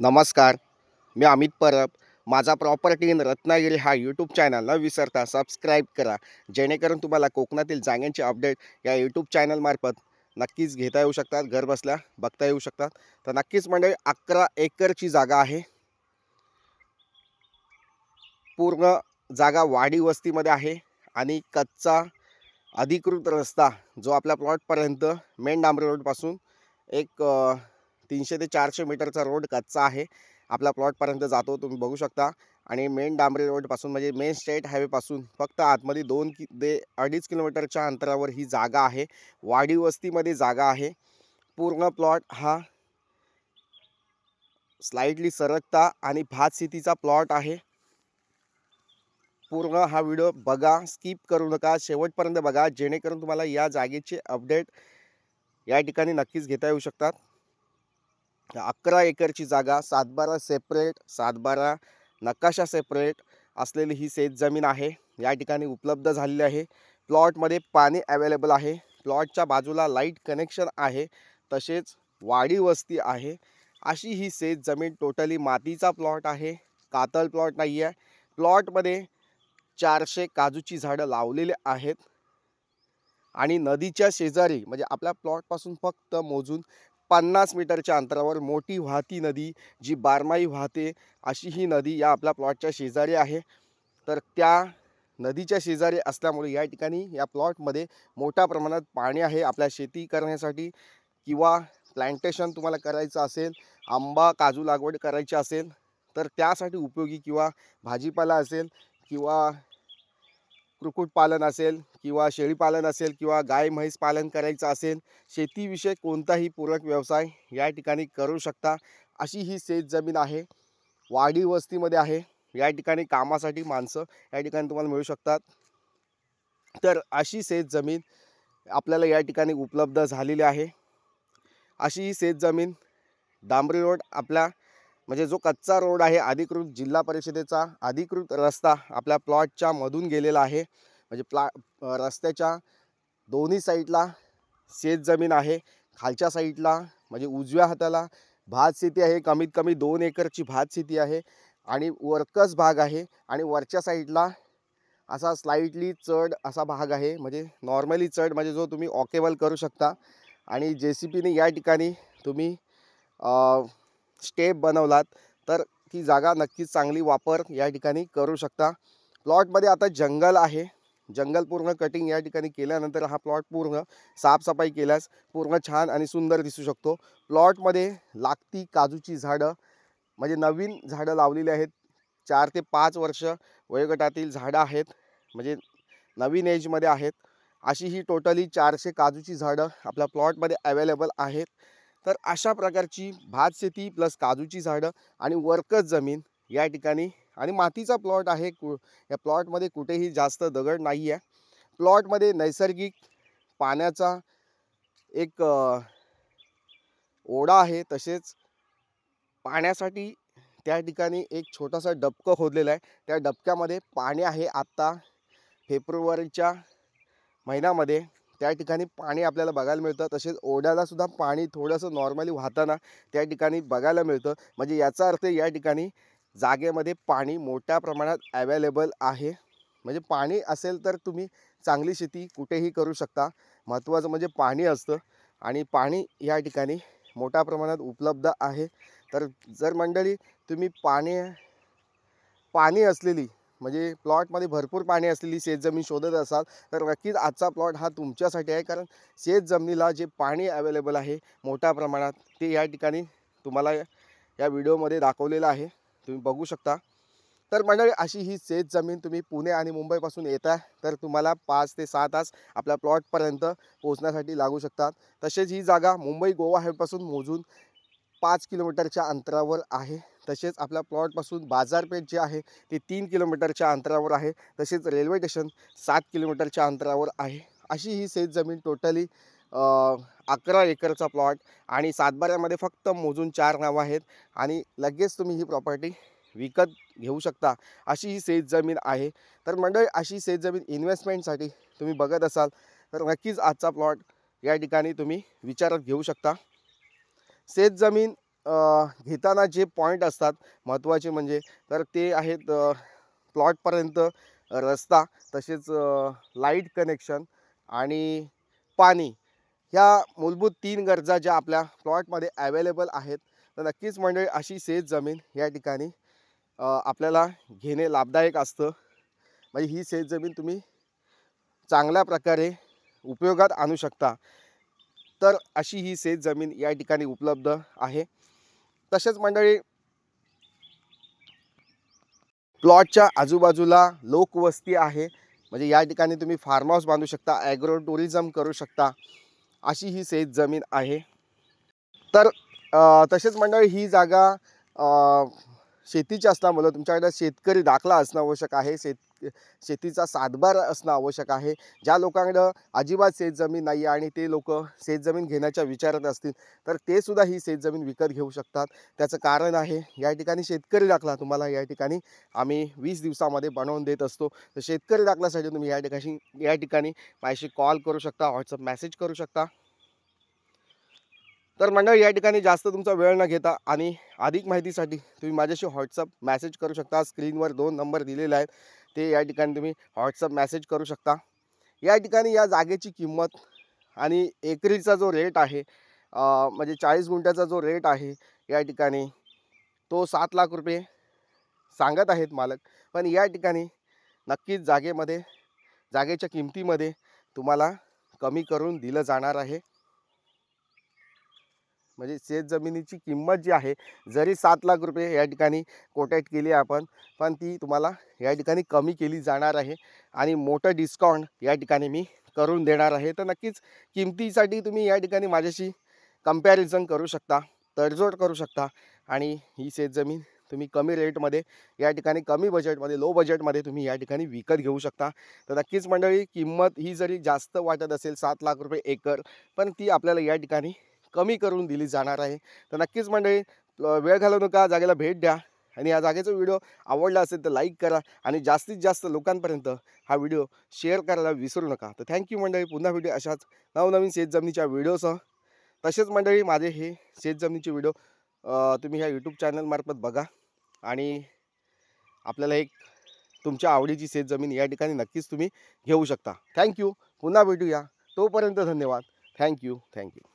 नमस्कार मी अमित परब. माझा property in Ratnagiri हा यूट्यूब चॅनल न विसरता सबस्क्राईब करा. जेणेकरून तुम्हाला कोकणातील जागांचे अपडेट या यूट्यूब चॅनलमार्फत नक्कीच घेता येऊ शकतात घर बसल्या बघता येऊ शकतात. तर नक्कीच म्हणजे अकरा एकरची जागा आहे. पूर्ण जागा वाडी वस्तीमध्ये आहे आणि कच्चा अधिकृत रस्ता जो आपल्या प्लॉटपर्यंत मेन डांबरी रोडपासून एक तीनशे ते चारशे मीटरचा रोड कच्चा आहे. आपला प्लॉटपर्यंत जातो तुम्ही बघू शकता. आणि मेन डांबरी रोडपासून म्हणजे मेन स्टेट हायवेपासून फक्त आतमध्ये दोन कि ते अडीच किलोमीटरच्या अंतरावर ही जागा आहे. वाडी वस्तीमध्ये जागा आहे. पूर्ण प्लॉट हा स्लाइटली सरकता आणि भात शेतीचा प्लॉट आहे. पूर्ण हा व्हिडिओ बघा स्किप करू नका. शेवटपर्यंत बघा जेणेकरून तुम्हाला या जागेचे अपडेट या ठिकाणी नक्कीच घेता येऊ शकतात. अकरा एकरची जागा सातबारा सेपरेट सातबारा नकाशा सेपरेट असलेली ही शेत जमीन आहे. या ठिकाणी उपलब्ध झालेली आहे. प्लॉटमध्ये पाणी अवेलेबल आहे. प्लॉटच्या बाजूला लाइट कनेक्शन आहे. तसेच वाडी वस्ती आहे. अशी ही शेत जमीन टोटली मातीचा प्लॉट आहे. कातळ प्लॉट नाही आहे. प्लॉटमध्ये चारशे काजूची झाडं लावलेली आहेत. आणि नदीच्या शेजारी म्हणजे आपल्या प्लॉटपासून फक्त मोजून पन्नास मीटरच्या अंतरावर मोठी वाहती नदी जी बारमाही वाहते अशी ही नदी या आपल्या प्लॉटच्या शेजारी आहे. तर त्या नदीच्या शेजारी असल्यामुळे या ठिकाणी या प्लॉटमध्ये मोठ्या प्रमाणात पाणी आहे आपल्या शेती करण्यासाठी किंवा प्लांटेशन तुम्हाला करायचं असेल आंबा काजू लागवड करायची असेल तर त्यासाठी उपयोगी किंवा भाजीपाला असेल किंवा कुक्कुटपालन असेल किंवा शेळीपालन असेल किंवा गाय म्हैस पालन करायचं असेल शेतीविषयक कोणताही पूरक व्यवसाय या ठिकाणी करू शकता. अशी ही शेत जमीन आहे. वाडी वस्तीमध्ये आहे. या ठिकाणी कामासाठी माणसं या ठिकाणी तुम्हाला मिळू शकतात. तर अशी शेत जमीन आपल्याला या ठिकाणी उपलब्ध झालेली आहे. अशी ही शेत जमीन डांबरी रोड आपल्या म्हणजे जो कच्चा रोड आहे अधिकृत जिल्हा परिषदेचा अधिकृत रस्ता आपल्या प्लॉटच्या मधून गेलेला आहे. म्हणजे प्ला रस्त्याच्या दोन्ही साईडला शेत जमीन आहे. खालच्या साईडला म्हणजे उजव्या हाताला भात शेती आहे. कमीत कमी दोन एकरची भात शेती आहे आणि वरकस भाग आहे आणि वरच्या साईडला असा स्लाईटली चढ असा भाग आहे. म्हणजे नॉर्मली चढ म्हणजे जो तुम्ही ऑकेबल करू शकता. आणि जे सी पीने या ठिकाणी तुम्ही स्टेप बनवलात तर ती जागा नक्कीच चांगली वापर या ठिकाणी करू शकता. प्लॉटमध्ये आता जंगल आहे. जंगल पूर्ण कटिंग या ठिकाणी केल्यानंतर हा प्लॉट पूर्ण साफसफाई केल्यास पूर्ण छान आणि सुंदर दिसू शकतो. प्लॉटमध्ये लागती काजूची झाडं म्हणजे नवीन झाडं लावलेली आहेत. चार ते पाच वर्ष वयोगटातील झाडं आहेत म्हणजे नवीन एजमध्ये आहेत. अशी ही टोटली चारशे काजूची झाडं आपल्या प्लॉटमध्ये अवेलेबल आहेत. तर अशा प्रकारची भात शेती प्लस काजूची झाडं आणि वर्कच जमीन या ठिकाणी आणि मातीचा प्लॉट आहे कु या प्लॉटमध्ये कुठेही जास्त दगड नाही आहे. प्लॉटमध्ये नैसर्गिक पाण्याचा एक ओढा आहे. तसेच पाण्यासाठी त्या ठिकाणी एक छोटासा डबकं खोदलेलं आहे. त्या डबक्यामध्ये पाणी आहे. आत्ता फेब्रुवारीच्या महिन्यामध्ये त्या ठिकाणी पाणी आपल्याला बघायला मिळतं. तसेच ओढ्यालासुद्धा पाणी थोडंसं नॉर्मली वाहताना त्या ठिकाणी बघायला मिळतं. म्हणजे याचा अर्थ या ठिकाणी जागेमध्ये पाणी मोठ्या प्रमाणात ॲवेलेबल आहे. म्हणजे पाणी असेल तर तुम्ही चांगली शेती कुठेही करू शकता. महत्त्वाचं म्हणजे पाणी असतं. आणि पाणी या ठिकाणी मोठ्या प्रमाणात उपलब्ध आहे. तर जर मंडळी तुम्ही पाणी पाणी असलेली म्हणजे प्लॉटमध्ये भरपूर पाणी असलेली शेतजमीन शोधत असाल तर नक्कीच आजचा प्लॉट हा तुमच्यासाठी आहे. कारण शेतजमिनीला जे पाणी अवेलेबल आहे मोठ्या प्रमाणात ते या ठिकाणी तुम्हाला या व्हिडिओमध्ये दाखवलेलं आहे. तुम्ही बघू शकता. तर मंडळी अशी ही शेत जमीन तुम्ही पुणे आणि मुंबईपासून येता तर तुम्हाला पाच ते सहा तास आपल्या प्लॉटपर्यंत पोहोचण्यासाठी लागू शकतात. तसेच ही जागा मुंबई गोवा हायवेपासून मोजून पाच किलोमीटरच्या अंतरावर आहे. तसेच आपल्या प्लॉटपासून बाजारपेठ जी आहे ती तीन किलोमीटरच्या अंतरावर आहे. तसेच रेल्वे स्टेशन सात किलोमीटरच्या अंतरावर आहे. अशी ही शेत जमीन टोटली अकरा एकरचा प्लॉट आणि सातबाऱ्यामध्ये फक्त मोजून चार नावं आहेत आणि लगेच तुम्ही ही प्रॉपर्टी विकत घेऊ शकता. अशी ही शेत जमीन आहे. तर मंडळी अशी शेत जमीन इन्व्हेस्टमेंटसाठी तुम्ही बघत असाल तर नक्कीच आजचा प्लॉट या ठिकाणी तुम्ही विचारात घेऊ शकता. शेत जमीन घेताना जे पॉईंट असतात महत्त्वाचे म्हणजे तर ते आहेत प्लॉटपर्यंत रस्ता तसेच लाइट कनेक्शन आणि पाणी. ह्या मूलभूत तीन गरजा ज्या आपल्या प्लॉटमध्ये ॲवेलेबल आहेत तर नक्कीच मंडळी अशी सेज जमीन या ठिकाणी आपल्याला घेणे लाभदायक असतं. म्हणजे ही सेज जमीन तुम्ही चांगल्या प्रकारे उपयोगात आणू शकता. तर अशी ही सेज जमीन या ठिकाणी उपलब्ध आहे. तसेच मंडळी प्लॉटच्या आजूबाजूला लोकवस्ती आहे. म्हणजे या ठिकाणी तुम्ही फार्म हाऊस बांधू शकता ॲग्रो टुरिझम करू शकता अशी ही शेत जमीन आहे. तर तसेच मंडळी ही जागा शेतीची असल्यामुळं तुमच्याकडे शेतकरी दाखला असणं आवश्यक आहे. शेत शेतीचा सातबार असणं आवश्यक आहे. ज्या लोकांकडं अजिबात शेतजमीन नाही आहे आणि ते लोक शेतजमीन घेण्याच्या विचारात असतील तर ते सुद्धा ही शेतजमीन विकत घेऊ शकतात. त्याचं कारण आहे या ठिकाणी शेतकरी दाखला तुम्हाला या ठिकाणी आम्ही वीस दिवसामध्ये बनवून देत असतो. तर शेतकरी दाखल्यासाठी तुम्ही या ठिकाणी या ठिकाणी माझ्याशी कॉल करू शकता व्हॉट्सअप मेसेज करू शकता. तर मंडळ या ठिकाणी जास्त तुमचा वेळ न घेता आणि अधिक माहितीसाठी तुम्ही माझ्याशी व्हॉट्सअप मॅसेज करू शकता. स्क्रीनवर दोन नंबर दिलेले आहेत. ते या ठिकाणी तुम्ही व्हॉट्सअप मॅसेज करू शकता. या ठिकाणी या जागेची किंमत आणि एकरीचा जो रेट आहे म्हणजे चाळीस गुंठ्याचा जो रेट आहे या ठिकाणी तो सात लाख रुपये सांगत आहेत मालक. पण या ठिकाणी नक्कीच जागेमध्ये जागेच्या किमतीमध्ये तुम्हाला कमी करून दिलं जाणार आहे. म्हणजे शेत जमिनीची किंमत जी आहे जरी सात लाख रुपये या ठिकाणी कोटेट केली आपण पण ती तुम्हाला या ठिकाणी कमी केली जाणार आहे. आणि मोठं डिस्काउंट या ठिकाणी मी करून देणार आहे. तर नक्कीच किमतीसाठी तुम्ही या ठिकाणी माझ्याशी कंपॅरिझन करू शकता तडजोड करू शकता. आणि ही शेतजमीन तुम्ही कमी रेटमध्ये या ठिकाणी कमी बजेटमध्ये लो बजेटमध्ये तुम्ही या ठिकाणी विकत घेऊ शकता. तर नक्कीच मंडळी किंमत ही जरी जास्त वाटत असेल सात लाख रुपये एकर पण ती आपल्याला या ठिकाणी कमी करून दिली जाणार आहे. तर नक्कीच मंडळी वेळ घालवू नका जागेला भेट द्या. आणि या जागेचा व्हिडिओ आवडला असेल तर लाईक करा आणि जास्तीत जास्त लोकांपर्यंत हा व्हिडिओ शेअर करायला विसरू नका. तर थँक्यू मंडळी पुन्हा व्हिडिओ अशाच नवनवीन शेतजमिनीच्या व्हिडिओसह. तसेच मंडळी माझे हे शेतजमिनीचे व्हिडिओ तुम्ही ह्या यूट्यूब चॅनलमार्फत बघा. आणि आपल्याला एक तुमच्या आवडीची शेतजमीन या ठिकाणी नक्कीच तुम्ही घेऊ शकता. थँक्यू पुन्हा भेटूया. तोपर्यंत धन्यवाद. Thank you thank you